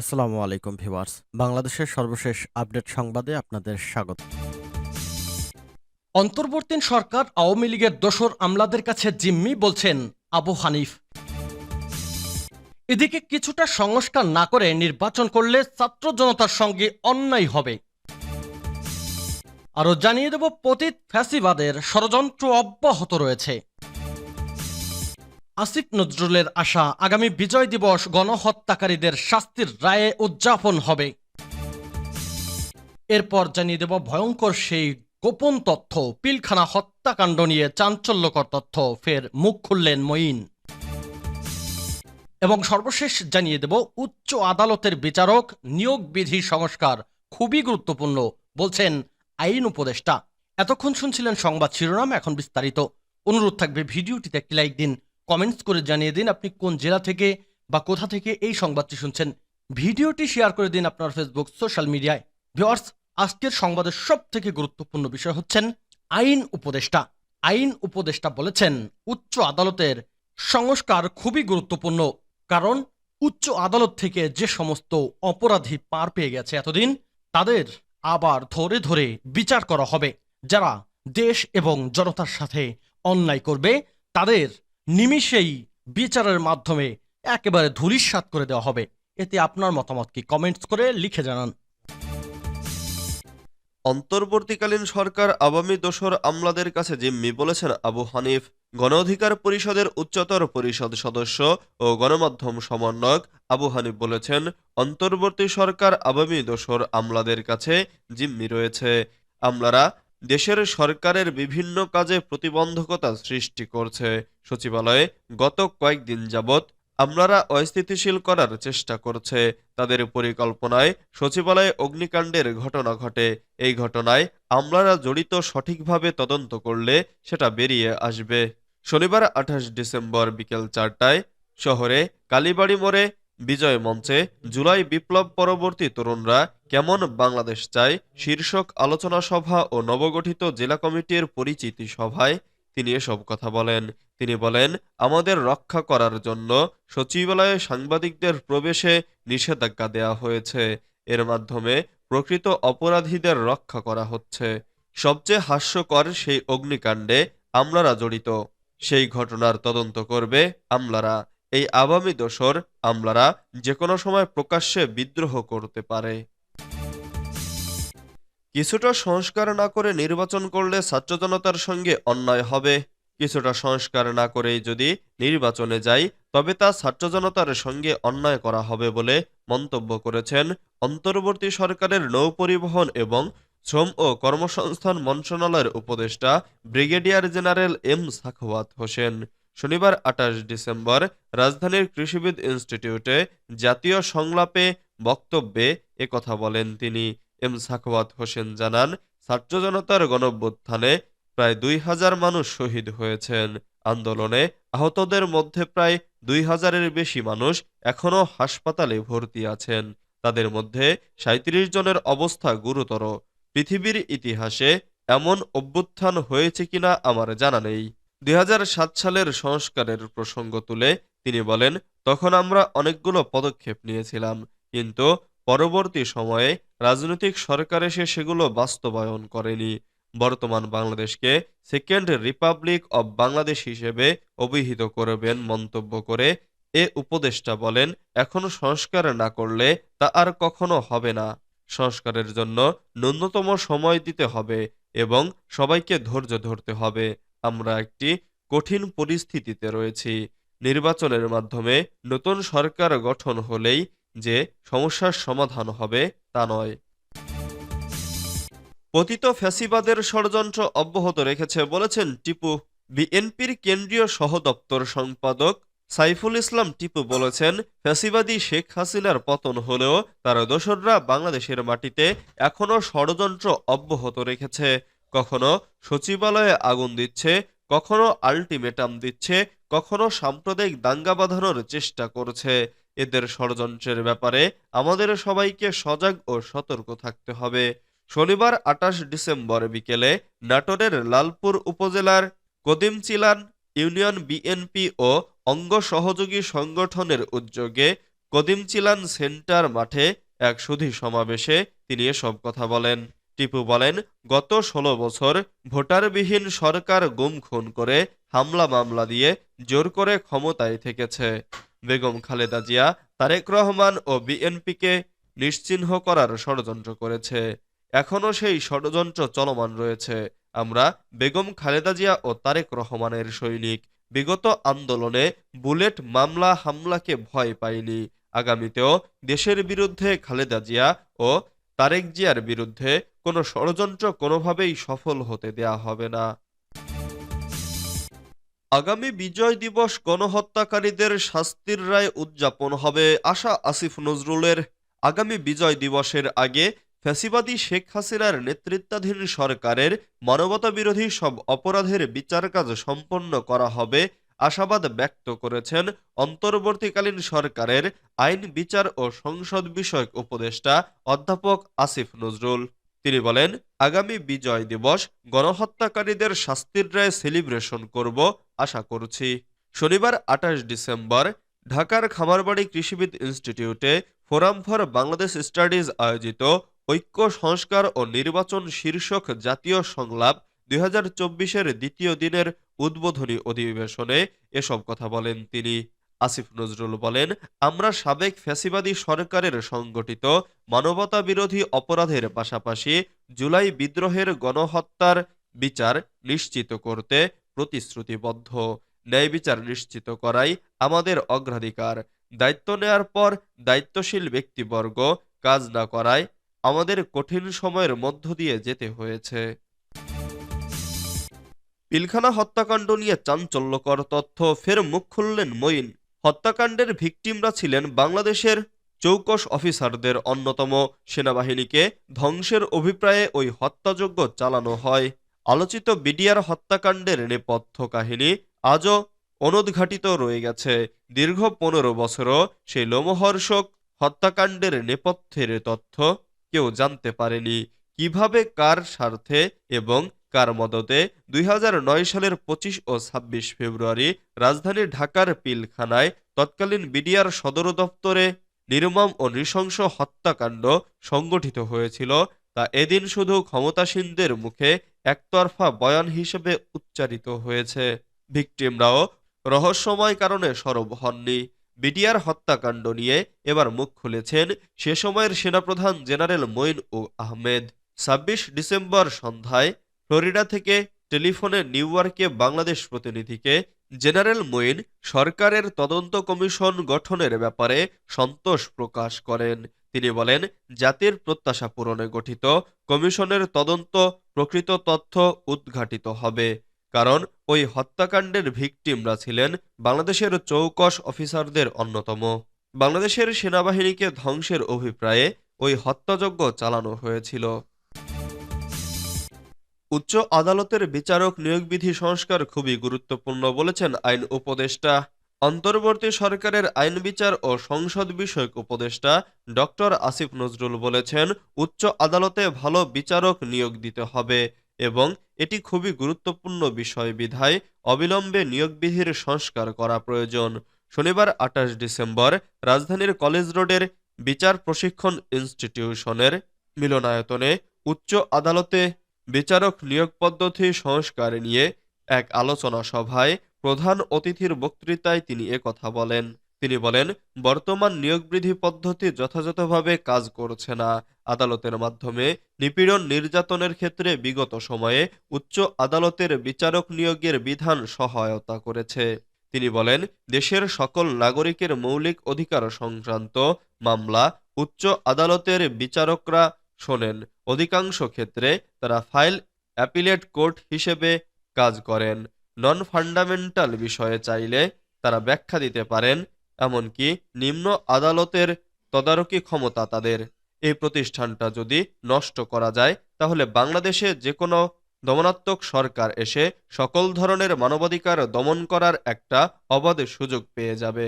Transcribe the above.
আসসালামু আলাইকুম ভিউয়ার্স। বাংলাদেশের সর্বশেষ আপডেট সংবাদে আপনাদের স্বাগত। অন্তর্বর্তীন সরকার আওয়ামী লীগের দোসর আমলাদের কাছে জিম্মি বলছেন আবু হানিফ। এদিকে কিছুটা সংস্কার না করে নির্বাচন করলে ছাত্র জনতার সঙ্গে অন্যায় হবে। আরও জানিয়ে দেব, পতিত ফ্যাসিবাদের ষড়যন্ত্র অব্যাহত রয়েছে। আসিফ নজরুলের আশা, আগামী বিজয় দিবস গণহত্যাকারীদের শাস্তির রায়ে উদযাপন হবে। এরপর জানিয়ে দেব ভয়ঙ্কর সেই গোপন তথ্য, পিলখানা হত্যাকাণ্ড নিয়ে চাঞ্চল্যকর তথ্য, ফের মুখ খুললেন মঈন। এবং সর্বশেষ জানিয়ে দেব, উচ্চ আদালতের বিচারক নিয়োগ বিধি সংস্কার খুবই গুরুত্বপূর্ণ, বলছেন আইন উপদেষ্টা। এতক্ষণ শুনছিলেন সংবাদ শিরোনাম, এখন বিস্তারিত। অনুরোধ থাকবে ভিডিওটিতে একটি লাইক দিন কমেন্টস করে জানিয়ে দিন আপনি কোন জেলা থেকে বা কোথা থেকে এই সংবাদটি শুনছেন। ভিডিওটি শেয়ার করে দিন আপনার ফেসবুক সোশ্যাল মিডিয়ায় ভিওয়ার্স আজকের সংবাদের সব থেকে গুরুত্বপূর্ণ বিষয় হচ্ছেন আইন উপদেষ্টা। আইন উপদেষ্টা বলেছেন, উচ্চ আদালতের সংস্কার খুবই গুরুত্বপূর্ণ। কারণ, উচ্চ আদালত থেকে যে সমস্ত অপরাধী পার পেয়ে গেছে এতদিন, তাদের আবার ধরে ধরে বিচার করা হবে। যারা দেশ এবং জনতার সাথে অন্যায় করবে, তাদের নিমিষেই বিচারের মাধ্যমে একেবারে ধূলিসাৎ করে দেওয়া হবে। এতে আপনার মতামত কি? কমেন্টস করে লিখে জানান। অন্তর্বর্তীকালীন সরকার আওয়ামী দোসর আমলাদের কাছে জিম্মি বলেছেন আবু হানিফ। গণ অধিকার পরিষদের উচ্চতর পরিষদ সদস্য ও গণমাধ্যম সমন্বয়ক আবু হানিফ বলেছেন, অন্তর্বর্তী সরকার আওয়ামী দোসর আমলাদের কাছে জিম্মি রয়েছে। আমলারা দেশের সরকারের বিভিন্ন কাজে প্রতিবন্ধকতা সৃষ্টি করছে। সচিবালয়ে গত কয়েকদিন যাবৎ আমলারা অস্থিতিশীল করার চেষ্টা করছে। তাদের পরিকল্পনায় সচিবালয়ে অগ্নিকাণ্ডের ঘটনা ঘটে। এই ঘটনায় আমলারা জড়িত সঠিকভাবে তদন্ত করলে সেটা বেরিয়ে আসবে। শনিবার আঠাশ ডিসেম্বর বিকেল চারটায় শহরে কালীবাড়ি মোড়ে বিজয় মঞ্চে জুলাই বিপ্লব পরবর্তী তরুণরা কেমন বাংলাদেশ চাই শীর্ষক আলোচনা সভা ও নবগঠিত জেলা কমিটির পরিচিতি সভায় তিনি এসব কথা বলেন। তিনি বলেন, আমাদের রক্ষা করার জন্য সচিবালয়ে সাংবাদিকদের প্রবেশে নিষেধাজ্ঞা দেওয়া হয়েছে। এর মাধ্যমে প্রকৃত অপরাধীদের রক্ষা করা হচ্ছে। সবচেয়ে হাস্যকর সেই অগ্নিকাণ্ডে আমলারা জড়িত। সেই ঘটনার তদন্ত করবে আমলারা। এই আওয়ামী দোসর আমলারা যে কোনো সময় প্রকাশ্যে বিদ্রোহ করতে পারে। কিছুটা সংস্কার না করে নির্বাচন করলে ছাত্র জনতার সঙ্গে অন্যায় হবে। কিছুটা সংস্কার না করেই যদি নির্বাচনে যাই, তবে তা ছাত্র জনতার সঙ্গে অন্যায় করা হবে বলে মন্তব্য করেছেন অন্তর্বর্তী সরকারের নৌপরিবহন এবং শ্রম ও কর্মসংস্থান মন্ত্রণালয়ের উপদেষ্টা brigadier general M Sakhawat Hossain. শনিবার আঠাশ ডিসেম্বর রাজধানীর কৃষিবিদ ইনস্টিটিউটে জাতীয় সংলাপে বক্তব্যে একথা বলেন তিনি। এম সাখওয়াত হোসেন জানান, ছাত্র জনতার গণঅভ্যুত্থানে প্রায় দুই হাজার মানুষ শহীদ হয়েছেন। আন্দোলনে আহতদের মধ্যে প্রায় দুই হাজারের বেশি মানুষ এখনও হাসপাতালে ভর্তি আছেন। তাদের মধ্যে সাঁত্রিশ জনের অবস্থা গুরুতর। পৃথিবীর ইতিহাসে এমন অভ্যুত্থান হয়েছে কিনা আমার জানা নেই। দুই হাজার সাত সালের সংস্কারের প্রসঙ্গ তুলে তিনি বলেন, তখন আমরা অনেকগুলো পদক্ষেপ নিয়েছিলাম, কিন্তু পরবর্তী সময়ে রাজনৈতিক সরকার এসে সেগুলো বাস্তবায়ন করেনি। বর্তমান বাংলাদেশকে সেকেন্ড রিপাবলিক অব বাংলাদেশ হিসেবে অভিহিত করবেন মন্তব্য করে এ উপদেষ্টা বলেন, এখন সংস্কার না করলে তা আর কখনো হবে না। সংস্কারের জন্য ন্যূনতম সময় দিতে হবে এবং সবাইকে ধৈর্য ধরতে হবে। আমরা একটি কঠিন পরিস্থিতিতে রয়েছি। নির্বাচনের মাধ্যমে নতুন সরকার গঠন হলেই যে সমস্যার সমাধান হবে তা নয়। পতিত ফ্যাসিবাদের ষড়যন্ত্র অব্যাহত রেখেছে বলেছেন টিপু। বিএনপির কেন্দ্রীয় সহদপ্তর সম্পাদক সাইফুল ইসলাম টিপু বলেছেন, ফ্যাসিবাদী শেখ হাসিনার পতন হলেও তার দোসররা বাংলাদেশের মাটিতে এখনও ষড়যন্ত্র অব্যাহত রেখেছে। কখনো সচিবালয়ে আগুন দিচ্ছে, কখনো আল্টিমেটাম দিচ্ছে, কখনো সাম্প্রদায়িক দাঙ্গা বাঁধানোর চেষ্টা করছে। এদের ষড়যন্ত্রের ব্যাপারে আমাদের সবাইকে সজাগ ও সতর্ক থাকতে হবে। শনিবার আটাশ ডিসেম্বর বিকেলে নাটোরের লালপুর উপজেলার কদিমচিলান ইউনিয়ন বিএনপি ও অঙ্গ সহযোগী সংগঠনের উদ্যোগে কদিমচিলান সেন্টার মাঠে এক সুধী সমাবেশে তিনি এসব কথা বলেন। টিপু বলেন, গত ষোলো বছর ভোটারবিহীন সরকার গুম খুন করে হামলা মামলা দিয়ে জোর করে ক্ষমতায় থেকেছে। বেগম খালেদা জিয়া, তারেক রহমান ও বিএনপিকে নিশ্চিহ্ন করার ষড়যন্ত্র করেছে। এখনও সেই ষড়যন্ত্র চলমান রয়েছে। আমরা বেগম খালেদা জিয়া ও তারেক রহমানের সৈনিক। বিগত আন্দোলনে বুলেট মামলা হামলাকে ভয় পাইনি। আগামীতেও দেশের বিরুদ্ধে খালেদা জিয়া ও তারেক জিয়ার বিরুদ্ধে কোনো ষড়যন্ত্র কোনোভাবেই সফল হতে দেয়া হবে না। আগামী বিজয় দিবস গণহত্যাকারীদের শাস্তির রায় উদযাপন হবে, আশা আসিফ নজরুলের। আগামী বিজয় দিবসের আগে ফ্যাসিবাদী শেখ হাসিনার নেতৃত্বাধীন সরকারের মানবতাবিরোধী সব অপরাধের বিচার কাজ সম্পন্ন করা হবে, আশাবাদ ব্যক্ত করেছেন অন্তর্বর্তীকালীন সরকারের আইন, বিচার ও সংসদ বিষয়ক উপদেষ্টা অধ্যাপক আসিফ নজরুল। তিনি বলেন, আগামী বিজয় দিবস গণহত্যাকারীদের শাস্তির রায় সেলিব্রেশন করব আশা করছি। শনিবার আঠাশ ডিসেম্বর, ঢাকার খামারবাড়ি কৃষিবিদ ইনস্টিটিউটে ফোরাম ফর বাংলাদেশ স্টাডিজ আয়োজিত ঐক্য, সংস্কার ও নির্বাচন শীর্ষক জাতীয় সংলাপ দুই হাজার দ্বিতীয় দিনের উদ্বোধনী অধিবেশনে এসব কথা বলেন তিনি। আসিফ নজরুল বলেন, আমরা সাবেক ফ্যাসিবাদী সরকারের সংগঠিত মানবতা বিরোধী অপরাধের পাশাপাশি জুলাই বিদ্রোহের গণহত্যার বিচার নিশ্চিত করতে প্রতিশ্রুতিবদ্ধ ন্যায় বিচার নিশ্চিত করাই আমাদের অগ্রাধিকার। দায়িত্ব নেয়ার পর দায়িত্বশীল ব্যক্তিবর্গ কাজ না করায় আমাদের কঠিন সময়ের মধ্য দিয়ে যেতে হয়েছে। পিলখানা হত্যাকাণ্ড নিয়ে চাঞ্চল্যকর তথ্য ফের মুখ খুললেন মঈন। হত্যাকাণ্ডের ভিকটিমরা ছিলেন বাংলাদেশের চৌকস অফিসারদের অন্যতম সেনাবাহিনীকে ধ্বংসের অভিপ্রায়ে ওই হত্যাযজ্ঞ চালানো হয়। আলোচিত বিডিআর হত্যাকাণ্ডের নেপথ্য কাহিনী আজও অনুদ্ঘাটিত রয়ে গেছে। দীর্ঘ পনেরো বছরও সেই লোমহর্ষক হত্যাকাণ্ডের নেপথ্যের তথ্য কেউ জানতে পারেনি। কীভাবে, কার স্বার্থে এবং কার মদতে দুই হাজার নয় সালের পঁচিশ ও ছাব্বিশ ফেব্রুয়ারি রাজধানী ঢাকার পিলখানায় তৎকালীন বিডিআর সদর দপ্তরে নির্মম ও নৃশংস হত্যাকাণ্ড সংগঠিত হয়েছিল তা এদিন শুধু ক্ষমতাসীনদের মুখে একতরফা বয়ান হিসেবে উচ্চারিত হয়েছে। ভিকটিমরাও রহস্যময় কারণে সরব হননি। বিডিআর হত্যাকাণ্ড নিয়ে এবার মুখ খুলেছেন সে সময়ের সেনাপ্রধান জেনারেল মঈন ও আহমেদ। ছাব্বিশ ডিসেম্বর সন্ধ্যায় ফ্লোরিডা থেকে টেলিফোনে নিউ ইয়র্কে বাংলাদেশ প্রতিনিধিকে জেনারেল মঈন সরকারের তদন্ত কমিশন গঠনের ব্যাপারে সন্তোষ প্রকাশ করেন। তিনি বলেন, জাতির প্রত্যাশা পূরণে গঠিত, কমিশনের তদন্ত প্রকৃত তথ্য উদ্ঘাটিত হবে। কারণ, ওই হত্যাকাণ্ডের ভিকটিমরা ছিলেন বাংলাদেশের চৌকস অফিসারদের অন্যতম। বাংলাদেশের সেনাবাহিনীকে ধ্বংসের অভিপ্রায়ে ওই হত্যাযজ্ঞ চালানো হয়েছিল। উচ্চ আদালতের বিচারক নিয়োগ বিধি সংস্কার খুবই গুরুত্বপূর্ণ বলেছেন আইন উপদেষ্টা অন্তর্বর্তী সরকারের আইন বিচার ও সংসদ বিষয়ক উপদেষ্টা ডক্টর আসিফ নজরুল বলেছেন, উচ্চ আদালতে ভালো বিচারক নিয়োগ দিতে হবে এবং এটি খুবই গুরুত্বপূর্ণ বিষয় বিধায় অবিলম্বে নিয়োগ বিধির সংস্কার করা প্রয়োজন। শনিবার আঠাশ ডিসেম্বর রাজধানীর কলেজ রোডের বিচার প্রশিক্ষণ ইনস্টিটিউশনের মিলনায়তনে উচ্চ আদালতে বিচারক নিয়োগ পদ্ধতি সংস্কার নিয়ে এক আলোচনা সভায় প্রধান অতিথির বক্তৃতায় তিনি একথা বলেন। তিনি বলেন, বর্তমান নিয়োগ বৃদ্ধি পদ্ধতি যথাযথভাবে কাজ করছে না। আদালতের মাধ্যমে নিপীড়ন নির্যাতনের ক্ষেত্রে বিগত সময়ে উচ্চ আদালতের বিচারক নিয়োগের বিধান সহায়তা করেছে। তিনি বলেন, দেশের সকল নাগরিকের মৌলিক অধিকার সংক্রান্ত মামলা উচ্চ আদালতের বিচারকরা শোনেন। অধিকাংশ ক্ষেত্রে তারা ফাইল অ্যাপিলেট কোর্ট হিসেবে কাজ করেন। নন ফান্ডামেন্টাল বিষয়ে চাইলে তারা ব্যাখ্যা দিতে পারেন, এমনকি নিম্ন আদালতের তদারকি ক্ষমতা তাদের। এই প্রতিষ্ঠানটা যদি নষ্ট করা যায়, তাহলে বাংলাদেশে যে কোনো দমনাত্মক সরকার এসে সকল ধরনের মানবাধিকার দমন করার একটা অবাধ সুযোগ পেয়ে যাবে।